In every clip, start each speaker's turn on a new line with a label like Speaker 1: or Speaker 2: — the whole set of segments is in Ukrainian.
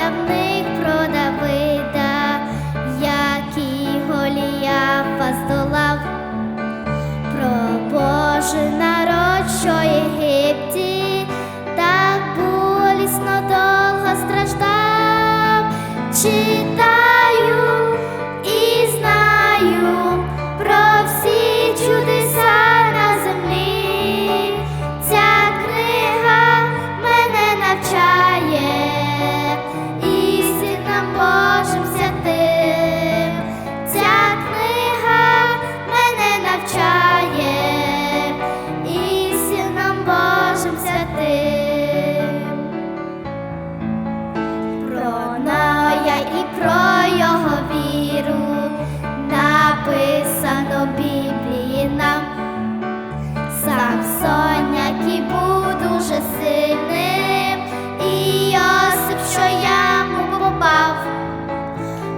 Speaker 1: i Yummy. Як соняк був дуже сильним, і Йосип, що яму попав,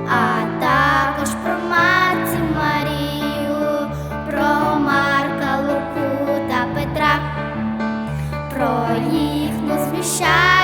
Speaker 1: а також про Марці Марію, про Марка Луку Петра, про їхню звіщання.